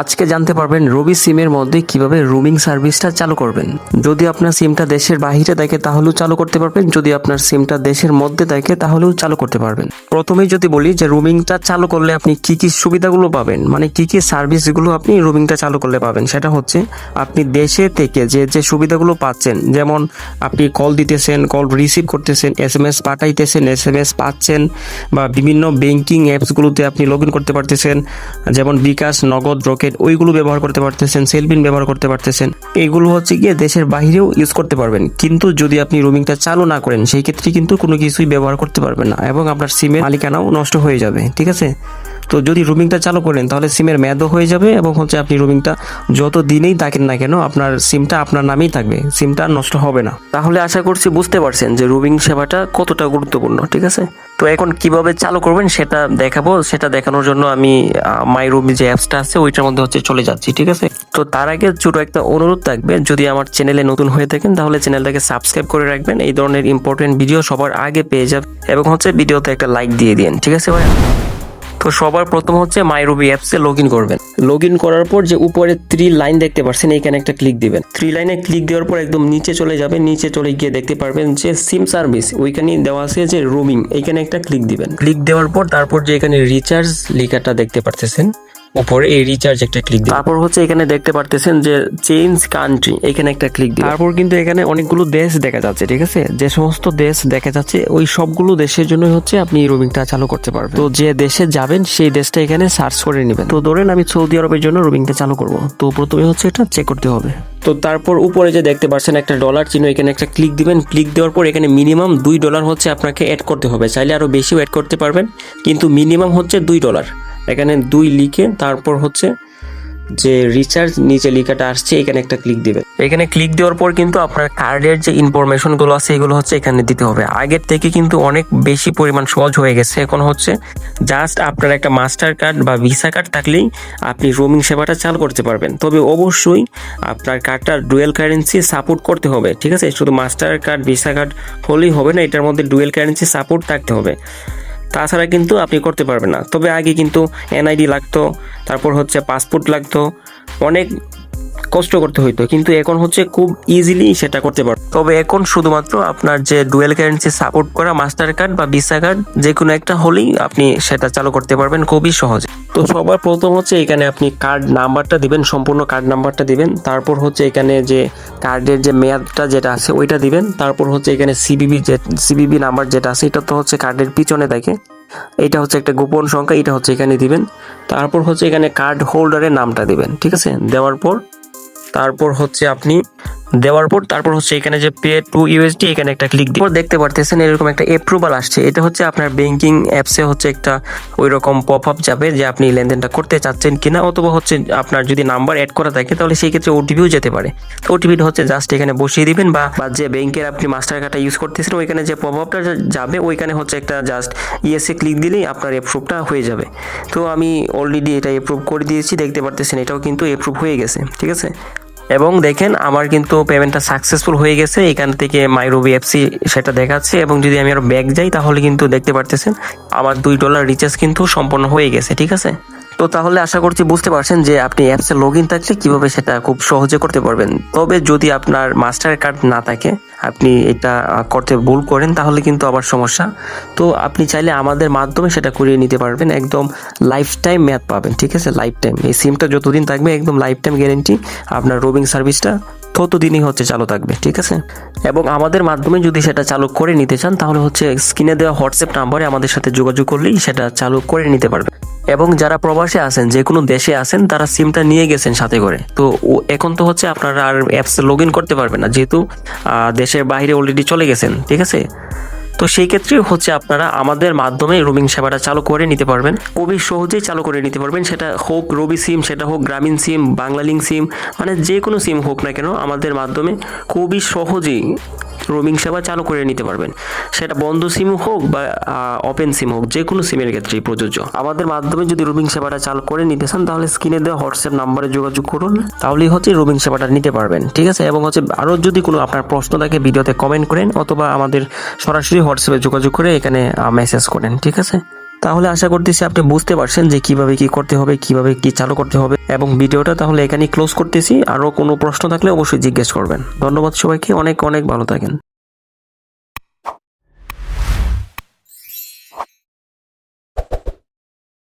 আজকে জানতে পারবেন রবি সিমের মধ্যে কীভাবে রুমিং সার্ভিসটা চালু করবেন। যদি আপনার সিমটা দেশের বাইরে থাকে তাহলেও চালু করতে পারবেন। যদি আপনার সিমটা দেশের মধ্যে থাকে তাহলেও চালু করতে পারবেন। প্রথমেই যদি বলি যে রুমিংটা চালু করলে আপনি কি কি সুবিধাগুলো পাবেন মানে কি কি সার্ভিসগুলো আপনি রুমিংটা চালু করলে পাবেন, সেটা হচ্ছে আপনি দেশে থেকে যে যে সুবিধাগুলো পাচ্ছেন, যেমন আপনি কল দিতেছেন কল রিসিভ করতেছেন এস এম এস পাঠাইতেছেন এস এম এস পাচ্ছেন, বা বিভিন্ন ব্যাংকিং অ্যাপসগুলোতে আপনি লগ ইন করতে পারতেছেন, যেমন বিকাশ, নগদ রকেট ওইগুলো ব্যবহার করতে পারতেছেন সেলফিন ব্যবহার করতে পারতেছেন। এগুলো হচ্ছে গিয়ে দেশের বাহিরেও ইউজ করতে পারবেন। কিন্তু যদি আপনি রোমিংটা চালু না করেন, সেই ক্ষেত্রে কিন্তু কোনো কিছুই ব্যবহার করতে পারবেন না এবং আপনার সিমের মালিকানাও নষ্ট হয়ে যাবে, ঠিক আছে? তো যদি রুমিংটা চালু করেন, তাহলে সিমের মেয়াদও হয়ে যাবে এবং হচ্ছে আপনি রুমিংটা যত দিনেই থাকেন না কেন, আপনার সিমটা আপনার নামেই থাকবে সিমটা নষ্ট হবে না। তাহলে আশা করছি বুঝতে পারছেন যে রুমিং সেবাটা কতটা গুরুত্বপূর্ণ, ঠিক আছে? তো এখন কীভাবে চালু করবেন সেটা দেখাবো, সেটা দেখানোর জন্য আমি মাই রুমি যে অ্যাপসটা আছে, ওইটার মধ্যে হচ্ছে চলে যাচ্ছি, ঠিক আছে? তো তার আগে ছোট একটা অনুরোধ থাকবে, যদি আমার চ্যানেলে নতুন হয়ে থাকেন, তাহলে চ্যানেলটাকে সাবস্ক্রাইব করে রাখবেন। এই ধরনের ইম্পর্টেন্ট ভিডিও সবার আগে পেয়ে যাবেন এবং হচ্ছে ভিডিওতে একটা লাইক দিয়ে দিন, ঠিক আছে ভাই তো সবার প্রথম হচ্ছে মাই মাইরুবি অ্যাপসে লগ ইন করবেন। লগ ইন করার পর যে উপরে থ্রি লাইন দেখতে পাচ্ছেন এইখানে একটা ক্লিক দিবেন। থ্রি লাইনে ক্লিক দেওয়ার পর একদম নিচে চলে যাবেন, নিচে চলে গিয়ে দেখতে পারবেন যে সিম সার্ভিস ওইখানে দেওয়া আছে যে রোমিং এইখানে একটা ক্লিক দিবেন। ক্লিক দেওয়ার পর তারপর যে এখানে রিচার্জ লেখাটা দেখতে পারতেছেন উপরে এই রিচার্জ একটা ক্লিক দিন তারপর হচ্ছে এখানে দেখতে পারতেছেন যে চেঞ্জ কান্ট্রি এখানে একটা ক্লিক দিন তারপর কিন্তু এখানে অনেকগুলো দেশ দেখা যাচ্ছে ঠিক আছে? যে সমস্ত দেশ দেখা যাচ্ছে ওই সবগুলো দেশের জন্য হচ্ছে আপনি এই রোমিংটা চালু করতে পারবেন। তো যে দেশে যাবেন সেই দেশটা এখানে সার্চ করে নেবেন। তো ধরেন আমি সৌদি আরবের জন্য রোমিংটা চালু করব। তো প্রথমে হচ্ছে এটা চেক করতে হবে। তো তারপর উপরে যে দেখতে পাচ্ছেন একটা ডলার চিহ্ন এখানে একটা ক্লিক দিবেন। ক্লিক দেওয়ার পর এখানে মিনিমাম দুই ডলার হচ্ছে আপনাকে অ্যাড করতে হবে। চাইলে আরও বেশিও অ্যাড করতে পারবেন কিন্তু মিনিমাম হচ্ছে দুই ডলার এখানে দুই লিখে তারপর হচ্ছে যে রিচার্জ নিচে লেখাটা আসছে, এখানে একটা ক্লিক দিবেন। এখানে ক্লিক দেওয়ার পর কিন্তু আপনার কার্ডের যে ইনফরমেশনগুলো আছে, এগুলো হচ্ছে এখানে দিতে হবে। আগের থেকে কিন্তু অনেক বেশি পরিমাণ সহজ হয়ে গেছে। এখন হচ্ছে জাস্ট আপনার একটা মাস্টার কার্ড বা ভিসা কার্ড থাকলেই আপনি রোমিং সেবাটা চালু করতে পারবেন। তবে অবশ্যই আপনার কার্ডটা ডুয়েল কারেন্সি সাপোর্ট করতে হবে, ঠিক আছে? শুধু মাস্টার কার্ড ভিসা কার্ড হলেই হবে না, এটার মধ্যে ডুয়েল কারেন্সি সাপোর্ট থাকতে হবে। তাছাড়া কিন্তু আপনি করতে পারবেন না। তবে আগে কিন্তু এনআইডি লাগতো, তারপর হচ্ছে পাসপোর্ট লাগতো, অনেক কষ্ট করতে হইতো, কিন্তু এখন হচ্ছে খুব ইজিলি সেটা করতে পারো। তবে এখন শুধুমাত্র আপনার যে ডুয়েল কারেন্সি সাপোর্ট করা মাস্টার কার্ড বা ভিসা কার্ড যে কোনো একটা হলেই আপনি সেটা চালু করতে পারবেন খুবই সহজে। তো সবার প্রথম হচ্ছে এখানে আপনি কার্ড নাম্বারটা দিবেন, সম্পূর্ণ কার্ড নাম্বারটা দিবেন। তারপর হচ্ছে এখানে যে কার্ডের যে মেয়াদটা যেটা আছে, ওইটা দিবেন। তারপর হচ্ছে এখানে সিবিবি যে সিবিবি নাম্বার যেটা আছে, এটা তো হচ্ছে কার্ডের পিছনে থাকে এটা হচ্ছে একটা গোপন সংখ্যা, এটা হচ্ছে এখানে দিবেন। তারপর হচ্ছে এখানে কার্ড হোল্ডারের নামটা দিবেন, ঠিক আছে? দেওয়ার পর তারপর হচ্ছে আপনি দেওয়ার পর তারপর হচ্ছে এখানে যে পে টু ইউএসডি এখানে একটা ক্লিক দিয়ে দেখতে পারতেছেন এরকম একটা অ্যাপ্রুভাল আসছে। এটা হচ্ছে আপনার ব্যাংকিং অ্যাপসে হচ্ছে একটা ওই রকম পপ আপ যাবে যে আপনি লেনদেনটা করতে চাচ্ছেন কিনা, অথবা হচ্ছে আপনার যদি নাম্বার অ্যাড করা থাকে তাহলে সেই ক্ষেত্রে ওটিপিও যেতে পারে। তো ওটিপিটা হচ্ছে জাস্ট এখানে বসিয়ে দিবেন বা যে ব্যাংকের আপনি মাস্টার কার্ডটা ইউজ করতেছেন, ওইখানে যে পপ আপটা যাবে ওইখানে হচ্ছে একটা জাস্ট ইএসএ ক্লিক দিলেই আপনার অ্যাপ্রুভটা হয়ে যাবে। তো আমি অলরেডি এটা অ্যাপ্রুভ করে দিয়েছি, দেখতে পারতেছেন এটাও কিন্তু অ্যাপ্রুভ হয়ে গেছে, ঠিক আছে? এবং দেখেন আমার কিন্তু পেমেন্টটা সাকসেসফুল হয়ে গেছে। এখান থেকে মাইরোবি এফসি সেটা দেখাচ্ছে এবং যদি আমি আরও ব্যাক যাই তাহলে কিন্তু দেখতে পারতেছেন, আমার দুই ডলার রিচার্জ কিন্তু সম্পন্ন হয়ে গেছে, ঠিক আছে? তো তাহলে আশা করছি বুঝতে পারছেন যে আপনি অ্যাপসে লগ ইন থাকলে কীভাবে সেটা খুব সহজে করতে পারবেন। তবে যদি আপনার মাস্টার কার্ড না থাকে, আপনি এটা করতে ভুল করেন, তাহলে কিন্তু আবার সমস্যা। তো আপনি চাইলে আমাদের মাধ্যমে সেটা করিয়ে নিতে পারবেন। একদম লাইফ টাইম ম্যাথ পাবেন, ঠিক আছে? লাইফ টাইম এই সিমটা যতদিন থাকবে, একদম লাইফ টাইম গ্যারেন্টি আপনার রোবিং সার্ভিসটা ততদিনই হচ্ছে চালু থাকবে, ঠিক আছে? এবং আমাদের মাধ্যমে যদি সেটা চালু করে নিতে চান, তাহলে হচ্ছে স্ক্রিনে দেওয়া হোয়াটসঅ্যাপ নাম্বারে আমাদের সাথে যোগাযোগ করলেই সেটা চালু করে নিতে পারবে। এবং যারা প্রবাসে আছেন, যে কোনো দেশে আছেন, তারা সিমটা নিয়ে গেছেন সাথে করে। তো এখন তো হচ্ছে আপনারা আর অ্যাপসে লগ ইন করতে পারবেন না, যেহেতু দেশের বাইরে অলরেডি চলে গেছেন, ঠিক আছে? তো সেই ক্ষেত্রে হচ্ছে আপনারা আমাদের মাধ্যমে রুমিং সেবাটা চালু করে নিতে পারবেন। খুবই সহজেই চালু করে নিতে পারবেন। সেটা হোক রবি সিম সেটা হোক গ্রামীণ সিম বাংলালিং সিম মানে যে কোনো সিম হোক না কেন, আমাদের মাধ্যমে খুবই সহজেই রোমিং সেবা চালু করে নিতে পারবেন। সেটা বন্ধ সিম হোক বা ওপেন সিম হোক যে কোনো সিমের ক্ষেত্রেই প্রযোজ্য। আমাদের মাধ্যমে যদি রোমিং সেবাটা চালু করে নিতে চান, তাহলে স্ক্রিনে দেওয়া হোয়াটসঅ্যাপ নাম্বারে যোগাযোগ করুন, তাহলেই হচ্ছে রোমিং সেবাটা নিতে পারবেন, ঠিক আছে? এবং হচ্ছে আরও যদি কোনো আপনার প্রশ্ন থাকে, ভিডিওতে কমেন্ট করেন, অথবা আমাদের সরাসরি হোয়াটসঅ্যাপে যোগাযোগ করে এখানে মেসেজ করেন, ঠিক আছে? তাহলে আশা করতেছি আপনি বুঝতে পারছেন যে কীভাবে কি করতে হবে, কীভাবে কি চালু করতে হবে। এবং ভিডিওটা তাহলে এখানেই ক্লোজ করতেছি। আরও কোনো প্রশ্ন থাকলে অবশ্যই জিজ্ঞেস করবেন। ধন্যবাদ সবাইকে। অনেক অনেক ভালো থাকেন।